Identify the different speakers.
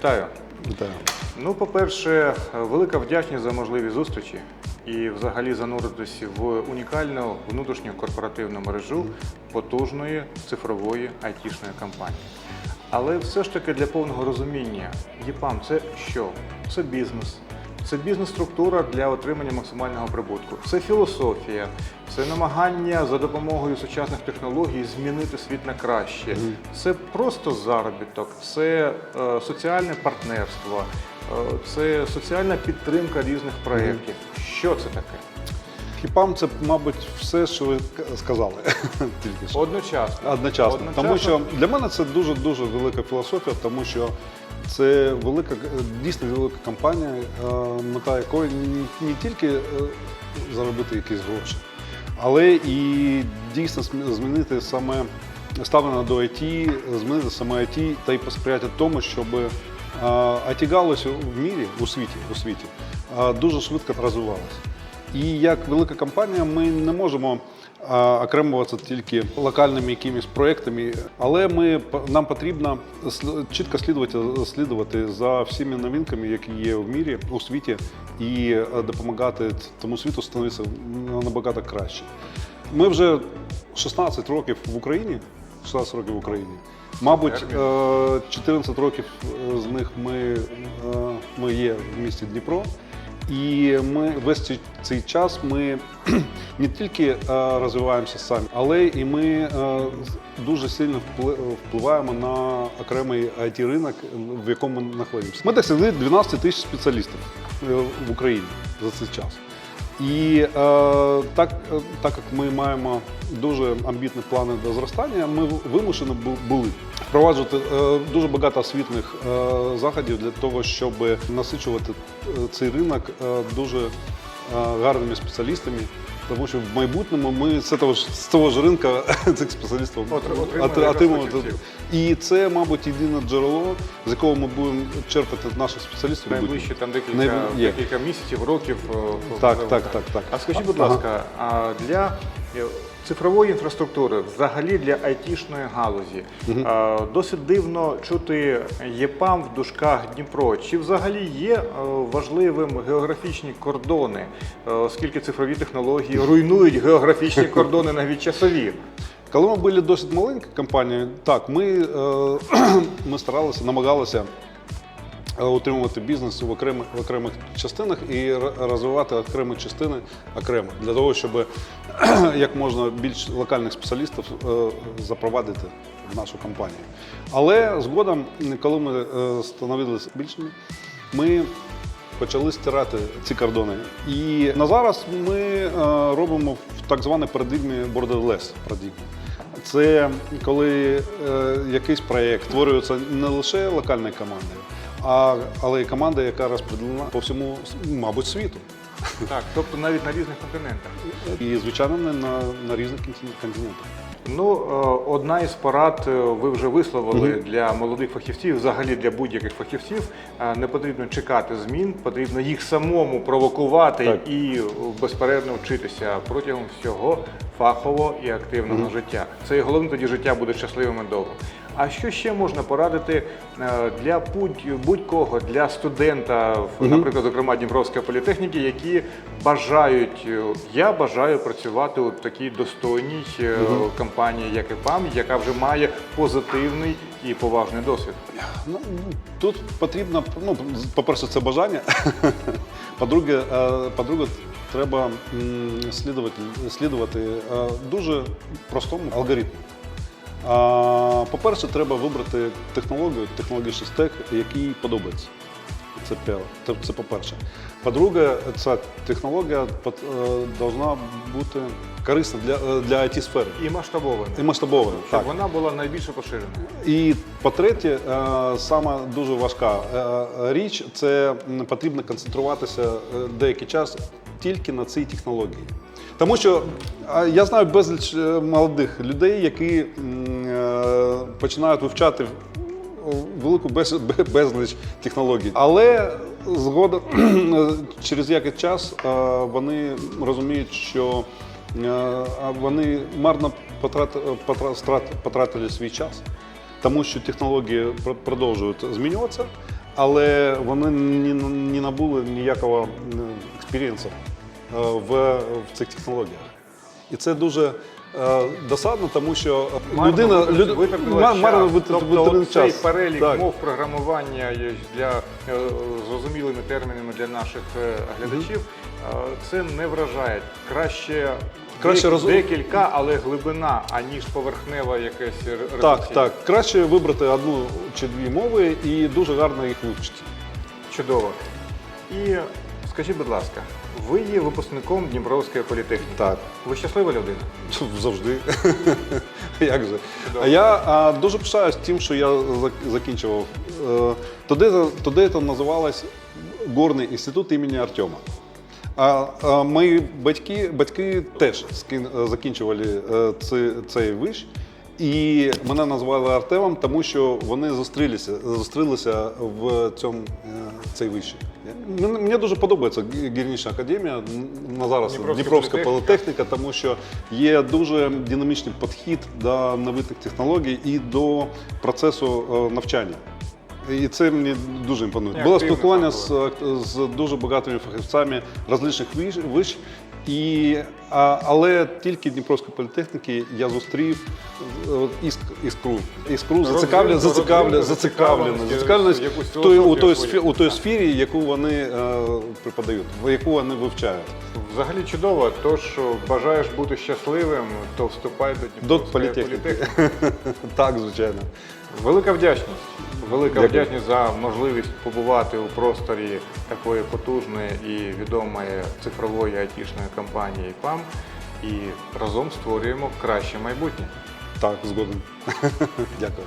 Speaker 1: Вітаю.
Speaker 2: Вітаю.
Speaker 1: Ну, по-перше, велика вдячність за можливі зустрічі і взагалі зануритися в унікальну внутрішню корпоративну мережу потужної цифрової айтішної компанії. Але все ж таки для повного розуміння, ЄПАМ це що? Це бізнес. Це бізнес-структура для отримання максимального прибутку. Це філософія, це намагання за допомогою сучасних технологій змінити світ на краще. Це просто заробіток, це е, соціальне партнерство, е, це соціальна підтримка різних проєктів. Що це таке?
Speaker 2: Хіпам це, мабуть, все, що ви сказали тільки що.
Speaker 1: Одночасно.
Speaker 2: Одночасно.
Speaker 1: Одночасно.
Speaker 2: Тому що для мене це дуже дуже велика філософія, тому що це велика, дійсно велика компанія, е, мета якої не, тільки е, заробити якісь гроші, але і дійсно змінити саме ставлення до IT, змінити саме IT та й посприяти тому, щоб it галузь в мірі, у світі, у світі е, дуже швидко розвивалася. І як велика компанія, ми не можемо окремуватися тільки локальними якимись проектами, але ми нам потрібно чітко слідувати, слідувати за всіми новинками, які є в мірі у світі, і допомагати тому світу становитися набагато краще. Ми вже 16 років в Україні. 16 років в Україні. Мабуть, е, 14 років е, з них ми, е, ми є в місті Дніпро. І ми весь цей, цей час ми не тільки е, розвиваємося самі, але і ми е, дуже сильно впли- впливаємо на окремий it ринок, в якому ми знаходимося. Ми досягли 12 тисяч спеціалістів е, в Україні за цей час. І е, так, е, так як ми маємо дуже амбітні плани до зростання, ми вимушені були впроваджувати е, дуже багато освітних е, заходів для того, щоб насичувати е, цей ринок е, дуже гарними спеціалістами. Тому що в майбутньому ми з того ж, з того ж ринка цих спеціалістів
Speaker 1: Отри- отримуємо.
Speaker 2: І це, мабуть, єдине джерело, з якого ми будемо черпати наших спеціалістів.
Speaker 1: Найближчі там декілька,
Speaker 2: Най...
Speaker 1: декілька місяців, років. е,
Speaker 2: Так, так, так, так.
Speaker 1: А скажіть, будь ласка, а для е, цифрової інфраструктури, взагалі для айтішної галузі, е, досить дивно чути ЄПАМ в дужках Дніпро. Чи взагалі є е, важливим географічні кордони, е, оскільки цифрові технології руйнують географічні кордони навіть часові?
Speaker 2: Коли ми були досить маленькою компанією, так, ми, е, ми старалися, намагалися утримувати бізнес в окремих, в окремих частинах і розвивати окремі частини окремо, для того, щоб як можна більш локальних спеціалістів е, запровадити в нашу компанію. Але згодом, коли ми е, становилися більшими, ми почали стирати ці кордони. І на зараз ми е, робимо в так званій парадигмі borderless парадигмі. Це коли е, якийсь проєкт створюється не лише локальною командою, а, але й команда, яка розподілена по всьому, мабуть, світу.
Speaker 1: Так, тобто навіть на різних континентах.
Speaker 2: І, звичайно, не на, на різних контин- континентах.
Speaker 1: Ну, е, одна із порад е, ви вже висловили для молодих фахівців, взагалі для будь-яких фахівців. Е, Не потрібно чекати змін, потрібно їх самому провокувати
Speaker 2: Так.
Speaker 1: і безперервно вчитися протягом всього фахового і активного життя. Це і головне тоді життя буде щасливим і довгим. А що ще можна порадити е, для будь- будь-кого, для студента, в- наприклад, зокрема Дніпровської політехніки, які бажають, е, я бажаю працювати у такій достойній е, компанії, як ІПАМ, яка вже має позитивний і поважний досвід.
Speaker 2: Ну, тут потрібно, ну, по-перше, це бажання. По-друге, по-друге, треба слідувати, слідувати е, дуже простому алгоритму. По-перше, треба вибрати технологію, технологічний стек, який подобається. Це. Це, це по-перше. По-друге, ця технологія пот- е, бути корисна для, е, для IT-сфери.
Speaker 1: І масштабований,
Speaker 2: І масштабована.
Speaker 1: щоб
Speaker 2: Так.
Speaker 1: вона була найбільше поширеною.
Speaker 2: І по-третє, е, сама дуже важка річ це потрібно концентруватися деякий час тільки на цій технології. Тому що я знаю безліч е, молодих людей, які е, починають вивчати велику безліч технологій. Але згодом через який час е, вони розуміють, що вони марно потратили свій час, тому що технології продовжують змінюватися, але вони не набули ніякого м, е, в, в цих технологіях. І це дуже е, досадно, тому що
Speaker 1: Марно
Speaker 2: людина
Speaker 1: витратили-
Speaker 2: люд,
Speaker 1: витратили час.
Speaker 2: марно
Speaker 1: тобто цей
Speaker 2: час.
Speaker 1: перелік
Speaker 2: Так.
Speaker 1: мов програмування для е, зрозумілими термінами для наших глядачів. Це не вражає. Краще,
Speaker 2: Краще
Speaker 1: дек-
Speaker 2: розум-
Speaker 1: декілька, але глибина, аніж поверхнева якась ре-
Speaker 2: Так, так. Краще вибрати одну чи дві мови і дуже гарно їх вивчити.
Speaker 1: Чудово. І скажіть, будь ласка, ви є випускником Дніпровської політехніки.
Speaker 2: Так.
Speaker 1: Ви щаслива людина?
Speaker 2: Завжди. Як же? А я а, дуже пишаюсь тим, що я зак- закінчував. Е, Тоді, тоді це називалось Горний інститут імені Артема. А, а мої батьки, батьки теж закінчували е, цей виш. І мене назвали Артемом, тому що вони зустрілися, зустрілися в цьому е, цей виші. Мені, дуже подобається Гі- гірнична академія на зараз
Speaker 1: Дніпровська
Speaker 2: Дніпровська
Speaker 1: політехніка.
Speaker 2: політехніка, тому що є дуже динамічний підхід до новітних технологій і до процесу е, навчання. І це мені дуже імпонує. Було спілкування з, з дуже багатими фахівцями розличних виш, виш і, але тільки Дніпровської політехніки я зустрів іск, іскру. Іскру
Speaker 1: Розвинуту,
Speaker 2: зацікавлення,
Speaker 1: розвинуту
Speaker 2: зацікавленість, у, той у той сфері, яку вони е, преподають, в яку вони вивчають.
Speaker 1: Взагалі чудово. Тож бажаєш бути щасливим, то вступай до
Speaker 2: До
Speaker 1: Дніпровської
Speaker 2: політехніки.
Speaker 1: політехніки.
Speaker 2: так, звичайно.
Speaker 1: Велика вдячність. Велика
Speaker 2: Дякую.
Speaker 1: вдячність за можливість побувати у просторі такої потужної і відомої цифрової айтішної компанії ПАМ і разом створюємо краще майбутнє.
Speaker 2: Так, згоден. Дякую.